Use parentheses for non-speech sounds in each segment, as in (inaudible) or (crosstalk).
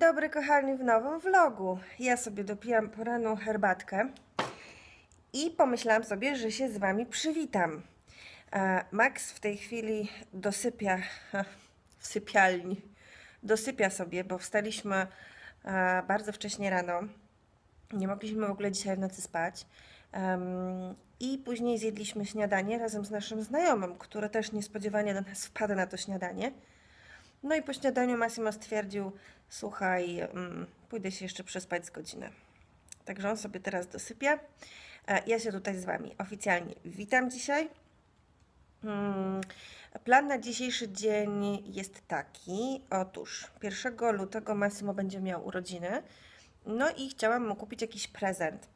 dobry, kochani, w nowym vlogu. Ja sobie dopijam poranną herbatkę i pomyślałam sobie, że się z Wami przywitam. E, Max w tej chwili dosypia w sypialni. Dosypia sobie, bo wstaliśmy e, bardzo wcześnie rano. Nie mogliśmy w ogóle dzisiaj w nocy spać. I później zjedliśmy śniadanie razem z naszym znajomym, który też niespodziewanie do nas wpadł na to śniadanie. No i po śniadaniu Massimo stwierdził, słuchaj, mm, pójdę się jeszcze przespać z godzinę. Także on sobie teraz dosypia. E, Ja się tutaj z Wami oficjalnie witam dzisiaj. Mm, Plan na dzisiejszy dzień jest taki. Otóż 1 lutego Massimo będzie miał urodziny. No i chciałam mu kupić jakiś prezent.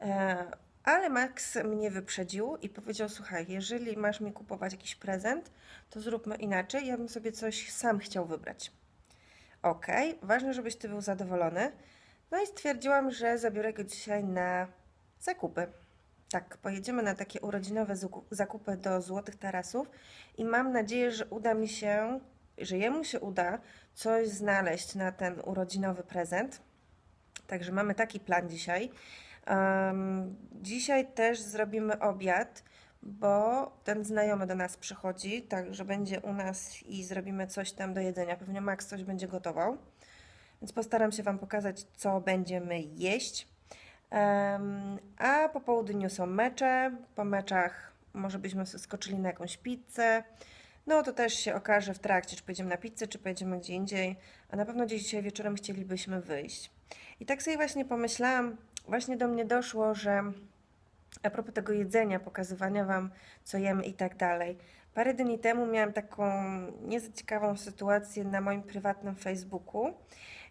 E, Ale Max mnie wyprzedził i powiedział: Słuchaj, jeżeli masz mi kupować jakiś prezent, to zróbmy inaczej. Ja bym sobie coś sam chciał wybrać. Okej, ważne, żebyś ty był zadowolony. No i stwierdziłam, że zabiorę go dzisiaj na zakupy. Tak, pojedziemy na takie urodzinowe zakupy do Złotych Tarasów i mam nadzieję, że uda mi się, że jemu się uda coś znaleźć na ten urodzinowy prezent. Także mamy taki plan dzisiaj. Em, dzisiaj też zrobimy obiad, bo ten znajomy do nas przychodzi, także będzie u nas i zrobimy coś tam do jedzenia. Pewnie Max coś będzie gotował. Więc postaram się Wam pokazać, co będziemy jeść. Em, a po południu są mecze. Po meczach może byśmy skoczyli na jakąś pizzę. No to też się okaże w trakcie, czy pojedziemy na pizzę, czy pojedziemy gdzie indziej. A na pewno gdzieś dzisiaj wieczorem chcielibyśmy wyjść. I tak sobie właśnie pomyślałam, właśnie do mnie doszło, że a propos tego jedzenia, pokazywania Wam, co jemy i tak dalej. Parę dni temu miałam taką nieciekawą sytuację na moim prywatnym Facebooku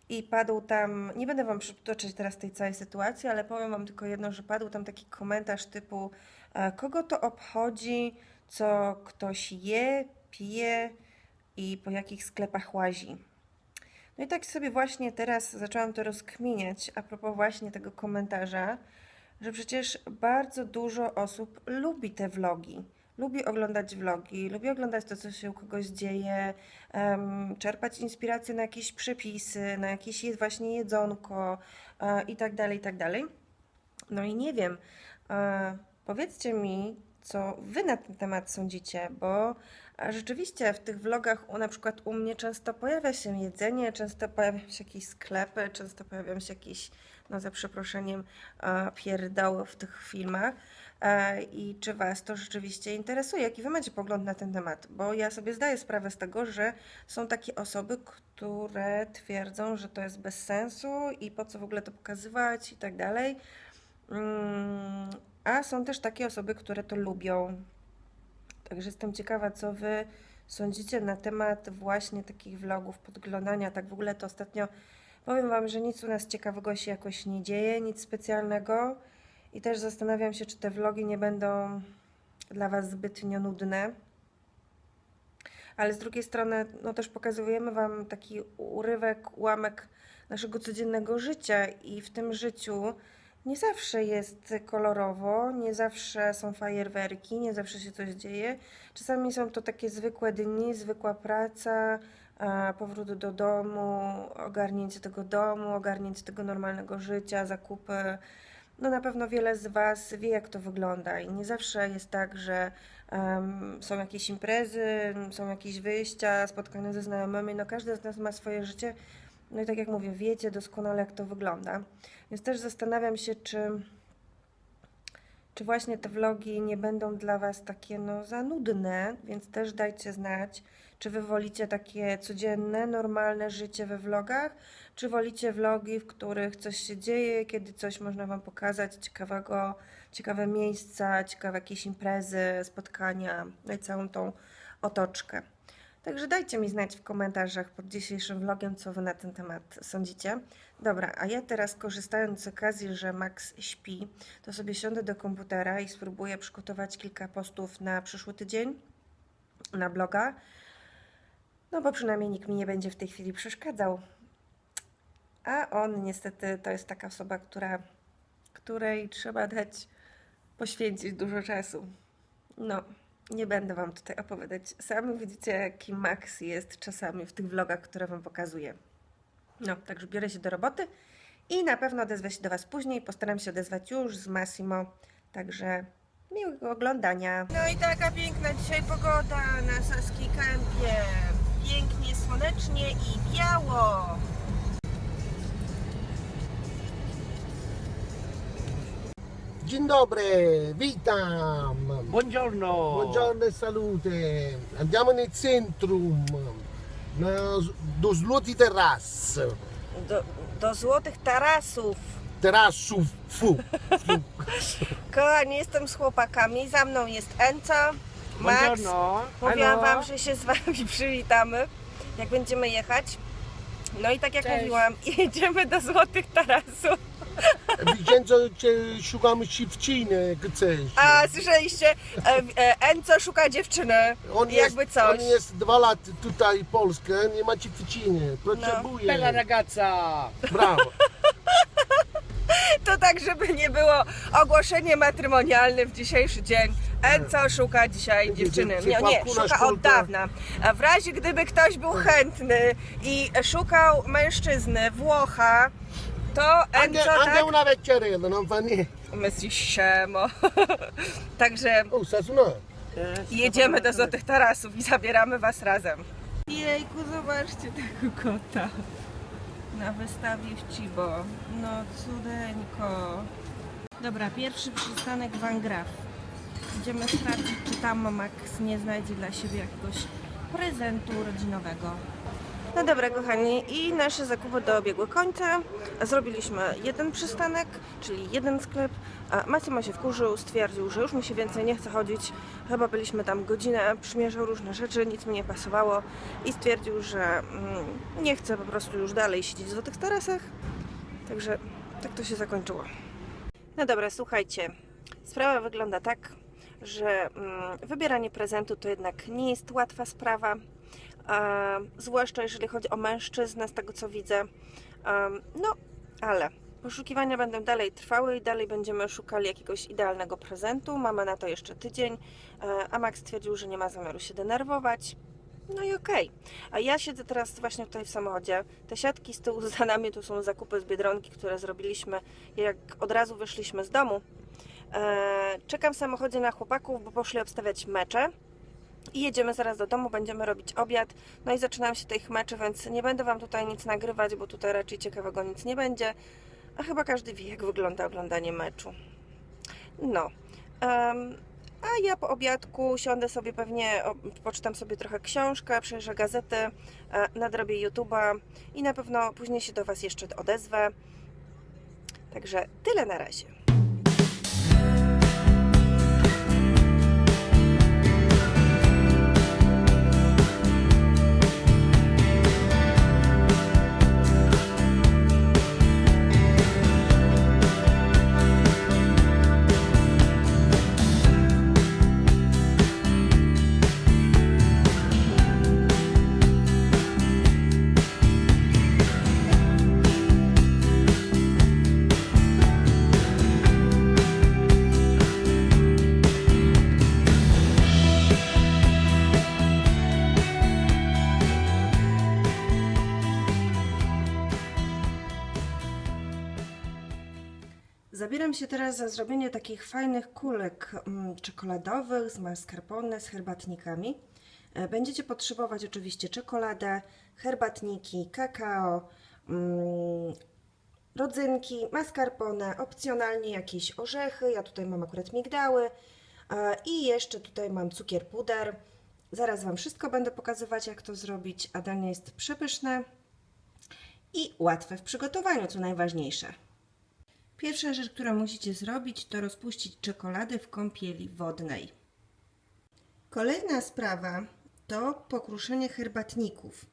i padł tam, nie będę Wam przytoczyć teraz tej całej sytuacji, ale powiem Wam tylko jedno, że padł tam taki komentarz typu e, kogo to obchodzi, co ktoś je, pije i po jakich sklepach łazi. No i tak sobie właśnie teraz zaczęłam to rozkminiać a propos właśnie tego komentarza, że przecież bardzo dużo osób lubi te vlogi. Lubi oglądać vlogi, lubi oglądać to, co się u kogoś dzieje, em, czerpać inspiracje na jakieś przepisy, na jakieś właśnie jedzonko e, i tak dalej, i tak dalej. No i nie wiem, e, powiedzcie mi, co wy na ten temat sądzicie, bo e, rzeczywiście w tych vlogach na przykład u mnie często pojawia się jedzenie, często pojawiają się jakieś sklepy, często pojawiają się jakieś, no za przeproszeniem, e, pierdoły w tych filmach. E, I czy was to rzeczywiście interesuje? Jaki wy macie pogląd na ten temat? Bo ja sobie zdaję sprawę z tego, że są takie osoby, które twierdzą, że to jest bez sensu i po co w ogóle to pokazywać i tak dalej. Mm, A są też takie osoby, które to lubią. Także jestem ciekawa, co wy sądzicie na temat właśnie takich vlogów, podglądania. Tak w ogóle to ostatnio powiem wam, że nic u nas ciekawego się jakoś nie dzieje, nic specjalnego. I też zastanawiam się, czy te vlogi nie będą dla was zbytnio nudne. Ale z drugiej strony, no też pokazujemy Wam taki urywek, ułamek naszego codziennego życia, i w tym życiu nie zawsze jest kolorowo, nie zawsze są fajerwerki, nie zawsze się coś dzieje. Czasami są to takie zwykłe dni, zwykła praca, powrót do domu, ogarnięcie tego domu, ogarnięcie tego normalnego życia, zakupy. No na pewno wiele z Was wie, jak to wygląda i nie zawsze jest tak, że em, są jakieś imprezy, są jakieś wyjścia, spotkania ze znajomymi. No każdy z nas ma swoje życie. No i tak jak mówię, wiecie doskonale, jak to wygląda. Więc też zastanawiam się, czy, czy właśnie te vlogi nie będą dla Was takie no za nudne, więc też dajcie znać, czy Wy wolicie takie codzienne, normalne życie we vlogach, czy wolicie vlogi, w których coś się dzieje, kiedy coś można Wam pokazać ciekawego, ciekawe miejsca, ciekawe jakieś imprezy, spotkania, no i całą tą otoczkę. Także dajcie mi znać w komentarzach pod dzisiejszym vlogiem, co Wy na ten temat sądzicie. Dobra, a ja teraz korzystając z okazji, że Max śpi, to sobie siądę do komputera i spróbuję przygotować kilka postów na przyszły tydzień na bloga. No bo przynajmniej nikt mi nie będzie w tej chwili przeszkadzał. A on niestety to jest taka osoba, która, której trzeba dać, poświęcić dużo czasu. No, nie będę Wam tutaj opowiadać. Sami widzicie, jaki Max jest czasami w tych vlogach, które Wam pokazuję. No, także biorę się do roboty i na pewno odezwę się do Was później. Postaram się odezwać już z Massimo. Także miłego oglądania. No i taka piękna dzisiaj pogoda na Saskiej Kępie. Pięknie, słonecznie i biało. Dzień dobry, witam. Buongiorno. Buongiorno e salute. Andiamo nel centrum, na, do Zloty Terras. Do, do złotych tarasów. Terasów. Fu. (laughs) Kochani, jestem z chłopakami. Za mną jest Enco, Max. Mówiłam. Wam, że się z Wami (laughs) przywitamy, jak będziemy jechać. No i tak jak Cześć. mówiłam, (laughs) jedziemy do Złotych Tarasów. (laughs) Vincenzo, cię szukamy dziewczyny, chcesz. A słyszeliście, e, e, Enco szuka dziewczyny, On jakby jest, coś. on jest dwa lata tutaj w Polsce, nie ma dziewczyny. Potrzebuje. Bella ragazza. Brawo. To tak, żeby nie było ogłoszenie matrymonialne w dzisiejszy dzień. Enco szuka dzisiaj dziewczyny. Nie, nie, szuka od dawna. A w razie gdyby ktoś był chętny i szukał mężczyzny, Włocha, to Enco tak... andiamo una vecchiarella, non fa niente. Messi siemo. (laughs) Także Oh, sta jedziemy do Złotych Tarasów i zabieramy Was razem. Jejku, zobaczcie tego kota na wystawie w Cibo. No cudeńko. Dobra, pierwszy przystanek Van Graaf. Idziemy sprawdzić, czy tam Max nie znajdzie dla siebie jakiegoś prezentu rodzinowego. No dobra, kochani, i nasze zakupy dobiegły końca. Zrobiliśmy jeden przystanek, czyli jeden sklep. Massimo się wkurzył, stwierdził, że już mu się więcej nie chce chodzić. Chyba byliśmy tam godzinę, przymierzał różne rzeczy, nic mi nie pasowało i stwierdził, że mm, nie chce po prostu już dalej siedzieć w złotych tarasach. Także tak to się zakończyło. No dobra, słuchajcie. Sprawa wygląda tak, że mm, wybieranie prezentu to jednak nie jest łatwa sprawa. Zwłaszcza jeżeli chodzi o mężczyznę, z tego co widzę. No, ale poszukiwania będą dalej trwały i dalej będziemy szukali jakiegoś idealnego prezentu. Mamy na to jeszcze tydzień, e, a Max stwierdził, że nie ma zamiaru się denerwować. No i okej. A ja siedzę teraz właśnie tutaj w samochodzie. Te siatki z tyłu za nami to są zakupy z Biedronki, które zrobiliśmy jak od razu wyszliśmy z domu. E, czekam w samochodzie na chłopaków, bo poszli obstawiać mecze. I jedziemy zaraz do domu, będziemy robić obiad. No i zaczynają się tych meczy, więc nie będę Wam tutaj nic nagrywać, bo tutaj raczej ciekawego nic nie będzie. A chyba każdy wie, jak wygląda oglądanie meczu. No. em, a ja po obiadku siądę sobie pewnie, poczytam sobie trochę książkę, przejrzę gazety, e, nadrobię YouTube'a i na pewno później się do Was jeszcze odezwę. Także tyle na razie. Zabieram się teraz za zrobienie takich fajnych kulek mm, czekoladowych z mascarpone, z herbatnikami. E, Będziecie potrzebować oczywiście czekoladę, herbatniki, kakao, mm, rodzynki, mascarpone, opcjonalnie jakieś orzechy. Ja tutaj mam akurat migdały e, i jeszcze tutaj mam cukier puder. Zaraz Wam wszystko będę pokazywać, jak to zrobić, a danie jest przepyszne i łatwe w przygotowaniu, co najważniejsze. Pierwsza rzecz, którą musicie zrobić, to rozpuścić czekoladę w kąpieli wodnej. Kolejna sprawa to pokruszenie herbatników.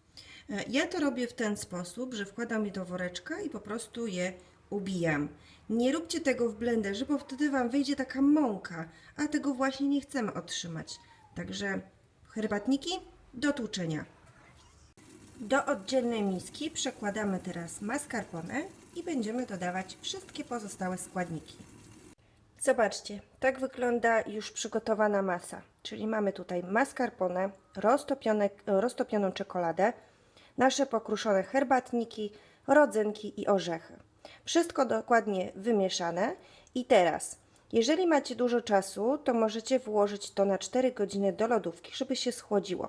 E, Ja to robię w ten sposób, że wkładam je do woreczka i po prostu je ubijam. Nie róbcie tego w blenderze, bo wtedy Wam wyjdzie taka mąka, a tego właśnie nie chcemy otrzymać. Także herbatniki do tłuczenia. Do oddzielnej miski przekładamy teraz mascarpone i będziemy dodawać wszystkie pozostałe składniki. Zobaczcie, tak wygląda już przygotowana masa. Czyli mamy tutaj mascarpone, roztopioną czekoladę, nasze pokruszone herbatniki, rodzynki i orzechy. Wszystko dokładnie wymieszane i teraz, jeżeli macie dużo czasu, to możecie włożyć to na 4 godziny do lodówki, żeby się schłodziło.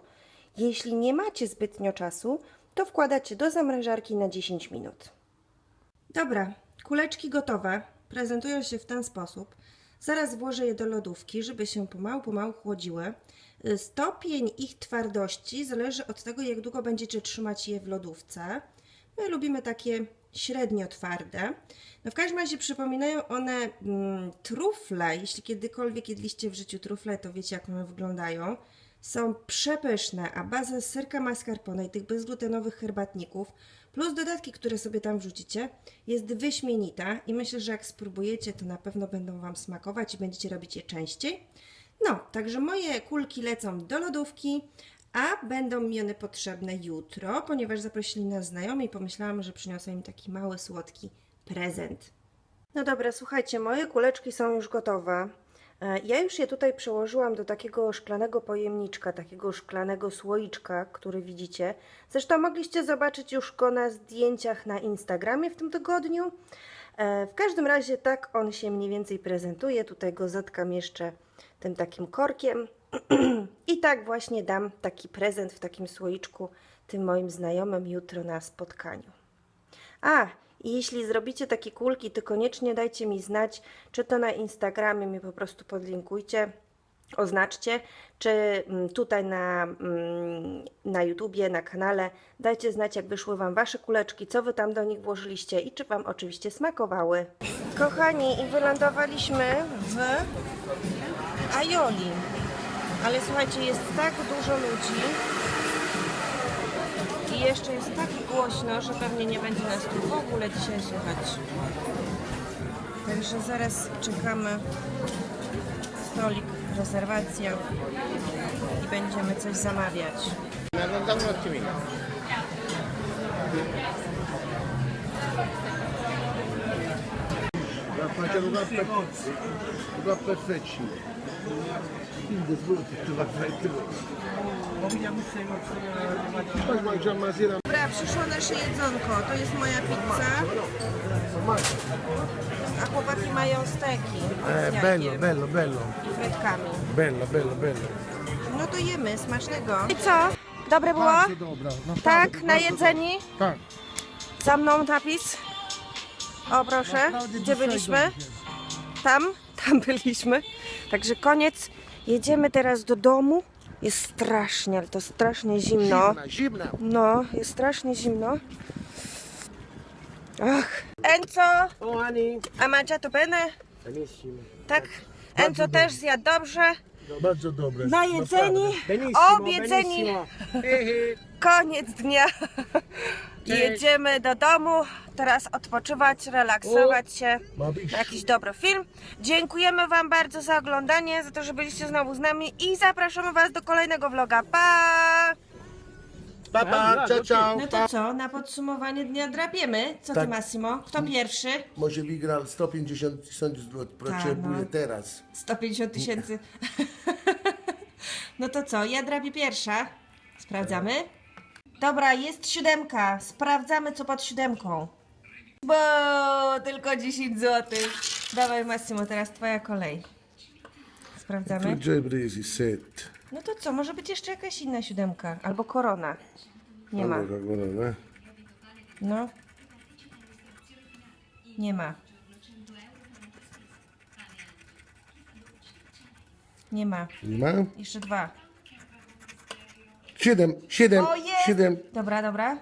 Jeśli nie macie zbytnio czasu, to wkładacie do zamrażarki na 10 minut. Dobra, kuleczki gotowe. Prezentują się w ten sposób. Zaraz włożę je do lodówki, żeby się pomału, pomału chłodziły. Y, Stopień ich twardości zależy od tego, jak długo będziecie trzymać je w lodówce. My lubimy takie średnio twarde. No w każdym razie przypominają one mm, trufle. Jeśli kiedykolwiek jedliście w życiu trufle, to wiecie, jak one wyglądają. Są przepyszne, a baza z serka mascarpone i tych bezglutenowych herbatników, plus dodatki, które sobie tam wrzucicie, jest wyśmienita i myślę, że jak spróbujecie, to na pewno będą Wam smakować i będziecie robić je częściej. No, także moje kulki lecą do lodówki, a będą mi one potrzebne jutro, ponieważ zaprosili nas znajomi i pomyślałam, że przyniosę im taki mały, słodki prezent. No dobra, słuchajcie, moje kuleczki są już gotowe. E, Ja już je tutaj przełożyłam do takiego szklanego pojemniczka, takiego szklanego słoiczka, który widzicie. Zresztą mogliście zobaczyć już go na zdjęciach na Instagramie w tym tygodniu. E, W każdym razie tak on się mniej więcej prezentuje. Tutaj go zatkam jeszcze tym takim korkiem. (clears throat) I tak właśnie dam taki prezent w takim słoiczku tym moim znajomym jutro na spotkaniu. A, i jeśli zrobicie takie kulki, to koniecznie dajcie mi znać, czy to na Instagramie mi po prostu podlinkujcie, oznaczcie, czy mm, tutaj na, mm, na YouTubie, na kanale. Dajcie znać, jak wyszły Wam Wasze kuleczki, co Wy tam do nich włożyliście i czy Wam oczywiście smakowały. Kochani, i wylądowaliśmy w Aioli. Ale słuchajcie, jest tak dużo ludzi, i jeszcze jest tak głośno, że pewnie nie będzie nas tu w ogóle dzisiaj słychać. Także zaraz czekamy. Stolik, rezerwacja i będziemy coś zamawiać. Dam un attimino. Facciamo una Dobra, przyszło nasze jedzonko. To jest moja pizza, a chłopaki mają steki z Eh, bello, jajkiem bello, bello. i frytkami. Bello, bello, bello. No to jemy, smacznego. I co? Dobre było? Bardzo dobra. naprawdę, Tak, bardzo najedzeni? dobra. Tak. Za mną napis. O proszę, Naprawdę gdzie dzisiaj byliśmy? dobrze. Tam, (laughs) tam byliśmy. Także koniec. Jedziemy teraz do domu. Jest strasznie, ale to strasznie zimno. Zimna, zimna. No, jest strasznie zimno. Ach. Enzo, O, Ani. a mangiato bene? Benissimo. Tak. Enzo też zjadł dobrze. Bardzo dobre. Najedzeni, Benissimo, obiedzeni. benissimo. (laughs) Koniec dnia. (laughs) Jedziemy do domu. Teraz odpoczywać, relaksować się. Ma być. na jakiś dobry film. Dziękujemy Wam bardzo za oglądanie, za to, że byliście znowu z nami i zapraszamy Was do kolejnego vloga. Pa! Pa, pa, ciao, ciao. No to co, na podsumowanie dnia drapiemy. Co Ty Tak. Massimo? Kto pierwszy? Może wygrał 150 tysięcy złotych. Potrzebuję no. teraz. 150 tysięcy. (laughs) No to co, ja drapię pierwsza. Sprawdzamy. Dobra, jest siódemka. Sprawdzamy, co pod siódemką. Bo tylko 10 zł. Dawaj Massimo, teraz Twoja kolej. Sprawdzamy. Jabrisi set. No to co, może być jeszcze jakaś inna siódemka. Albo korona. Nie ma. No. Nie ma. Nie ma. Nie ma? Jeszcze dwa. Siedem, siedem, O, jest! siedem. Dobra, dobra.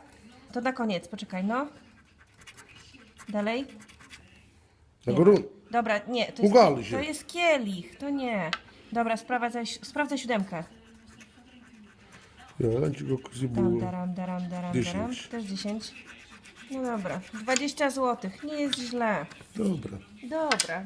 To na koniec, poczekaj, no. Dalej. Na górę. Dobra, nie, to jest, Ugali się. to jest kielich, to nie. Dobra, sprawdzaj, sprawdzaj siódemkę. Ja, go così Dam, buono. daram, daram, daram, daram. Dziesięć. Też 10. No dobra, 20 zł, nie jest źle. Dobra. Dobra.